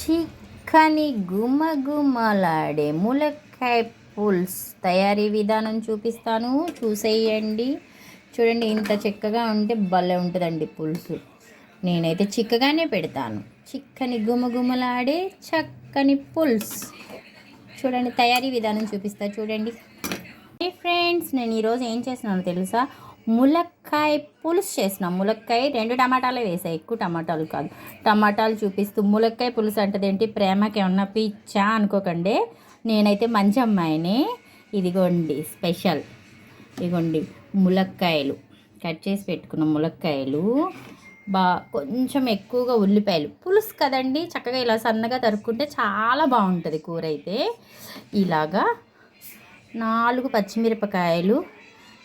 చిక్కని గుమగుమలాడే ములక్కాయ పుల్స్ తయారీ విధానం చూపిస్తాను. చూసేయండి. చూడండి ఇంత చిక్కగా ఉంటే భలే ఉంటుందండి పులుసు. నేనైతే చిక్కగానే పెడతాను. చిక్కని గుమగుమలాడే చక్కని పుల్స్. చూడండి తయారీ విధానం చూపిస్తా. చూడండి. ఫ్రెండ్స్ నేను ఈరోజు ఏం చేస్తున్నాను తెలుసా? ములక్కాయ పులుసు చేసినాం. ములక్కాయ రెండు టమాటాలే వేసాయి ఎక్కువ టమాటాలు కాదు. టమాటాలు చూపిస్తూ ములక్కాయ పులుసు అంటదేంటి ప్రేమకి ఏమన్నా పిచ్చా అనుకోకండి. నేనైతే మంచి అమ్మాయిని. ఇదిగోండి స్పెషల్. ఇదిగోండి ములక్కాయలు. కట్ చేసి పెట్టుకున్న ములక్కాయలు. బా కొంచెం ఎక్కువగా ఉల్లిపాయలు. పులుసు కదండి చక్కగా ఇలా సన్నగా తరుక్కుంటే చాలా బాగుంటుంది కూర అయితే. ఇలాగా నాలుగు పచ్చిమిరపకాయలు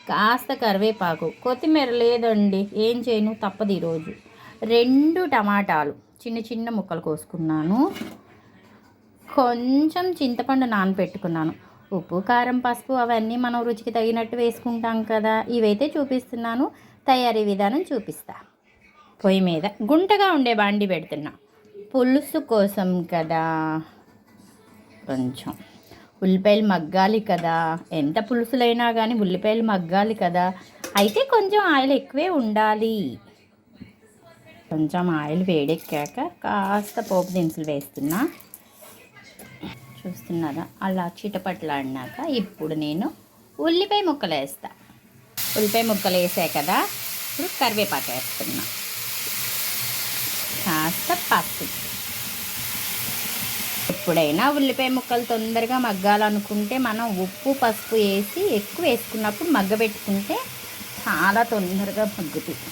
కాస్త కరివేపాకు. కొత్తిమీర లేదండి. ఏం చేయను? తప్పదు ఈరోజు. రెండు టమాటాలు చిన్న చిన్న ముక్కలు కోసుకున్నాను. కొంచెం చింతపండు నానబెట్టుకున్నాను ఉప్పు కారం పసుపు అవన్నీ మనం రుచికి తగినట్టు వేసుకుంటాం కదా. ఇవైతే చూపిస్తున్నాను. తయారీ విధానం చూపిస్తా. పొయ్యి మీద గుంటగా ఉండే బాండి పెడుతున్నా. పులుసు కోసం కదా. కొంచెం. ఉల్లిపాయలు మగ్గాలి కదా. ఎంత పులుసులైనా కానీ ఉల్లిపాయలు మగ్గాలి కదా. అయితే కొంచెం ఆయిల్ ఎక్కువే ఉండాలి. కొంచెం ఆయిల్ వేడెక్కాక కాస్త పోపు దినుసులు వేస్తున్నా. చూస్తున్నారా? అలా చిటపట్లాడినాక ఇప్పుడు నేను ఉల్లిపాయ ముక్కలు వేస్తా. ఉల్లిపాయ ముక్కలు వేసా కదా. ఇప్పుడు కరివేపాకు వేస్తున్నా. కాస్త పసుపు. ఎప్పుడైనా ఉల్లిపాయ ముక్కలు తొందరగా మగ్గాలనుకుంటే మనం ఉప్పు పసుపు వేసి ఎక్కువ వేసుకున్నప్పుడు మగ్గబెట్టుకుంటే చాలా తొందరగా మగ్గుతుంది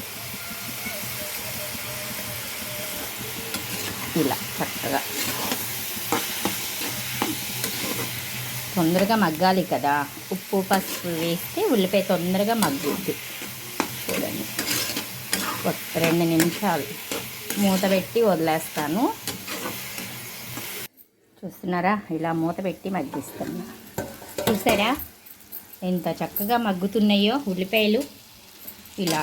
ఇలా చక్కగా. తొందరగా మగ్గాలి కదా. ఉప్పు పసుపు వేస్తే ఉల్లిపాయ తొందరగా మగ్గుద్ది. చూడండి. ఒక రెండు నిమిషాలు మూత పెట్టి వదిలేస్తాను. చూస్తున్నారా? ఇలా మూత పెట్టి మగ్గిస్తున్నా చూసారా? ఎంత చక్కగా మగ్గుతున్నాయో ఉల్లిపాయలు. ఇలా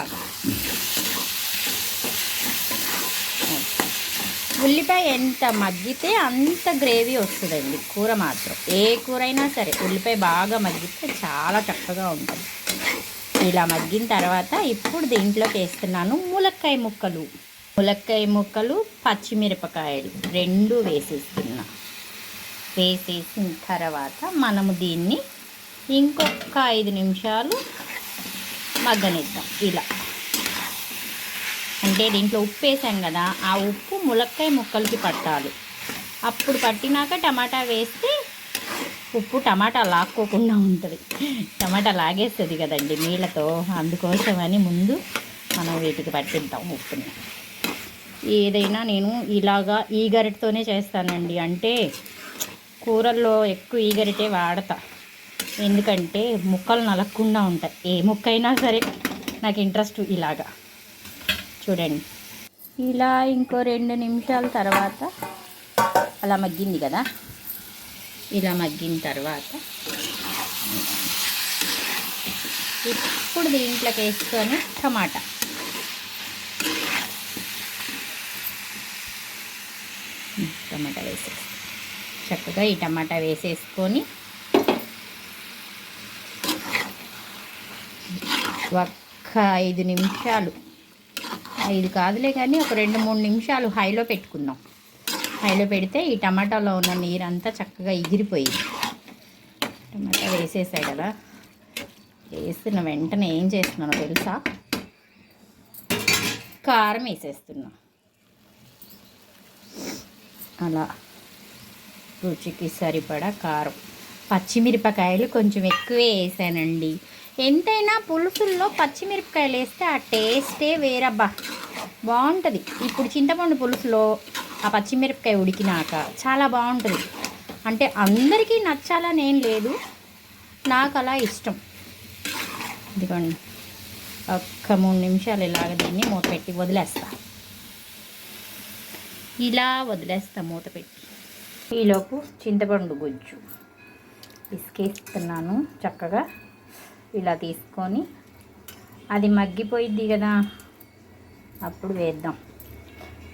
ఉల్లిపాయ ఎంత మగ్గితే అంత గ్రేవీ వస్తుందండి. కూర మాత్రం. ఏ కూర అయినా సరే ఉల్లిపాయ బాగా మగ్గితే చాలా చక్కగా ఉంటుంది. ఇలా మగ్గిన తర్వాత ఇప్పుడు దీంట్లోకి వేస్తున్నాను ములక్కాయ ముక్కలు. ములక్కాయ ముక్కలు పచ్చిమిరపకాయలు. రెండు వేసేస్తున్నాను వేసేసిన తర్వాత మనము దీన్ని ఇంకొక ఐదు నిమిషాలు మగ్గనిద్దాం. ఇలా. అంటే దీంట్లో ఉప్పు వేసాం కదా ఆ ఉప్పు ములక్కాయ ముక్కలకి పట్టాలి. అప్పుడు పట్టినాక టమాటా వేస్తే ఉప్పు టమాటా లాక్కోకుండా ఉంటుంది. టమాటా లాగేస్తుంది కదండి నీళ్ళతో. అందుకోసమని ముందు మనం వీటికి పట్టిద్దాం ఉప్పుని. ఏదైనా నేను ఇలాగా ఈ గరిటతోనే చేస్తానండి. అంటే కూరల్లో ఎక్కువ ఈగరిటే వాడతా. ఎందుకంటే ముక్కలు నలగకుండా ఉంటాయి. ఏ ముక్క అయినా సరే నాకు ఇంట్రెస్ట్ ఇలాగా. చూడండి. ఇలా ఇంకో రెండు నిమిషాల తర్వాత అలా మగ్గింది కదా? ఇలా మగ్గిన తర్వాత ఇప్పుడు దీంట్లోకి వేసుకొని టమాటా. టమాటా వేసేస్తాను చక్కగా ఈ టమాటా వేసేసుకొని ఒక్క ఐదు నిమిషాలు. ఐదు కాదులే కానీ ఒక రెండు మూడు నిమిషాలు హైలో పెట్టుకుందాం. హైలో పెడితే ఈ టమాటాలో ఉన్న నీరంతా చక్కగా ఎగిరిపోయింది. టమాటా వేసేసాయి కదా. వేస్తున్న వెంటనే ఏం చేస్తున్నానో తెలుసా? కారం వేసేస్తున్నా. అలా. రుచికి సరిపడా కారం. పచ్చిమిరపకాయలు కొంచెం ఎక్కువే వేసానండి. ఎంతైనా పులుసుల్లో పచ్చిమిరపకాయలు వేస్తే ఆ టేస్టే వేరబ్బా. బాగుంటుంది. ఇప్పుడు చింతపండు పులుసులో ఆ పచ్చిమిరపకాయ ఉడికినాక చాలా బాగుంటుంది. అంటే అందరికీ నచ్చాలని ఏం లేదు. నాకు అలా ఇష్టం. ఇదిగోండి. ఒక్క మూడు నిమిషాలు ఇలాగ దీన్ని మూత పెట్టి వదిలేస్తా. ఇలా వదిలేస్తా మూత పెట్టి. ఈలోపు చింతపండు గుజ్జు పిసికేస్తున్నాను చక్కగా. ఇలా తీసుకొని అది మగ్గిపోయిద్ది కదా. అప్పుడు వేద్దాం.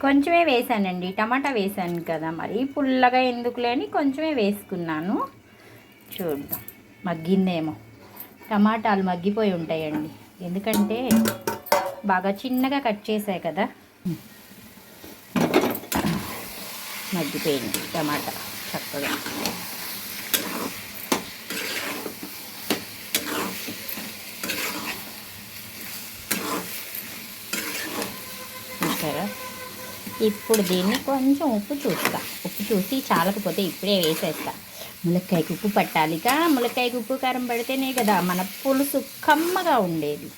కొంచెమే వేసానండి. టమాటా వేసాను కదా మరి. పుల్లగా ఎందుకు లేని కొంచెమే వేసుకున్నాను. చూద్దాం. మగ్గిందేమో. టమాటాలు మగ్గిపోయి ఉంటాయండి. ఎందుకంటే బాగా చిన్నగా కట్ చేసాయి కదా. మగ్గిపోయింది టమాటా చక్కగా. చూసారా? ఇప్పుడు దీన్ని కొంచెం ఉప్పు చూస్తా. ఉప్పు చూసి చాలకపోతే ఇప్పుడే వేసేస్తా. ములక్కాయకి ఉప్పు పట్టాలిగా. ములక్కాయకి ఉప్పు కారం పడితేనే కదా మన పులుసు కమ్మగా ఉండేది.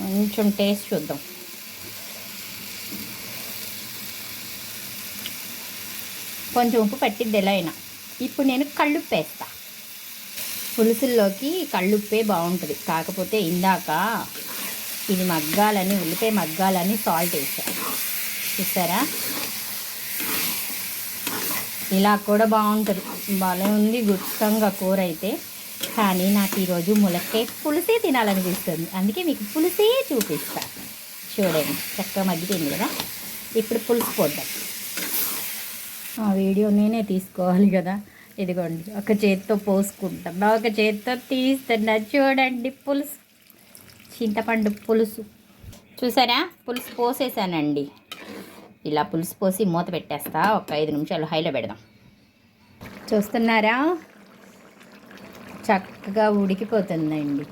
కొంచెం టేస్ట్ చూద్దాం. కొంచెం ఉప్పు పట్టిద్ది ఎలా అయినా. ఇప్పుడు నేను కళ్ళుప్పు వేస్తా. పులుసుల్లోకి కళ్ళుప్పే బాగుంటుంది. కాకపోతే ఇందాక ఇది మగ్గాలని ఉల్లిపాయ మగ్గాలని సాల్ట్ వేసాను చూసారా ఇలా కూడా బాగుంటుంది. భలే ఉంది గుత్తంగా కూర అయితే. కానీ నాకు ఈరోజు ములక్కాయ పులుసే తినాలనిపిస్తుంది. అందుకే మీకు పులుసే చూపిస్తాను చూడండి చక్కగా మగ్గిపోయింది కదా? ఇప్పుడు పులుసు పోద్దాం. ఆ వీడియో నేనే తీసుకోవాలి కదా. ఇదిగోండి ఒక చేత్తో పోసుకుంటున్నా ఒక చేత్తో తీస్తున్నా చూడండి పులుసు. చింతపండు పులుసు. చూసారా? పులుసు పోసేసానండి. ఇలా పులుసు పోసి మూత పెట్టేస్తా. ఒక ఐదు నిమిషాలు హైలో పెడదాం. చూస్తున్నారా? చక్కగా ఉడికిపోతుందండి.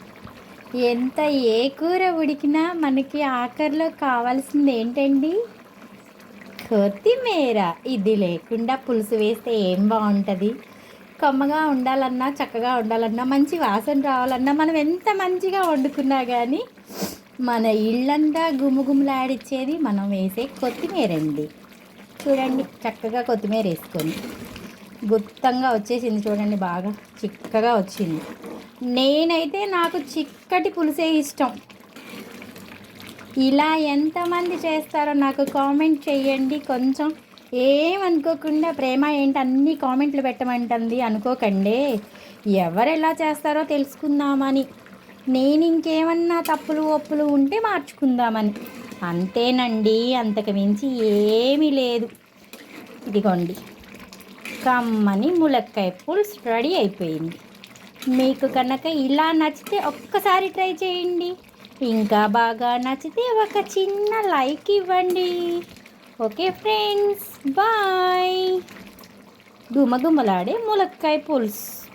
ఎంత ఏ కూర ఉడికినా మనకి ఆఖరిలో కావాల్సింది ఏంటండి? కొత్తిమీర ఇది లేకుండా పులుసు వేస్తే ఏం బాగుంటుంది? కొమ్మగా ఉండాలన్నా చక్కగా ఉండాలన్నా మంచి వాసన రావాలన్నా మనం ఎంత మంచిగా వండుకున్నా కానీ మన ఇళ్ళంతా గుమ్ముగుమ్లాడిచ్చేది మనం వేసే కొత్తిమీర అండి చూడండి చక్కగా కొత్తిమీర వేసుకొని. గుత్తంగా వచ్చేసింది చూడండి బాగా చిక్కగా వచ్చింది. నేనైతే నాకు చిక్కటి పులుసే ఇష్టం. ఇలా ఎంతమంది చేస్తారో నాకు కామెంట్ చేయండి. కొంచెం ఏమనుకోకుండా ప్రేమ ఏంటి అన్ని కామెంట్లు పెట్టమంటుంది అనుకోకండి. ఎవరు ఎలా చేస్తారో తెలుసుకుందామని. నేను ఇంకేమన్నా తప్పులు ఒప్పులు ఉంటే మార్చుకుందామని. అంతేనండి అంతకు మించి ఏమీ లేదు. ఇదిగోండి. కమ్మని ములక్కాయ పులుసు రెడీ అయిపోయింది. మీకు కనుక ఇలా నచ్చితే ఒక్కసారి ట్రై చేయండి. ఇంకా బాగా నచ్చితే ఒక చిన్న లైక్ ఇవ్వండి. Okay friends bye. గుమగుమలాడే ములక్కాయ పులుసు.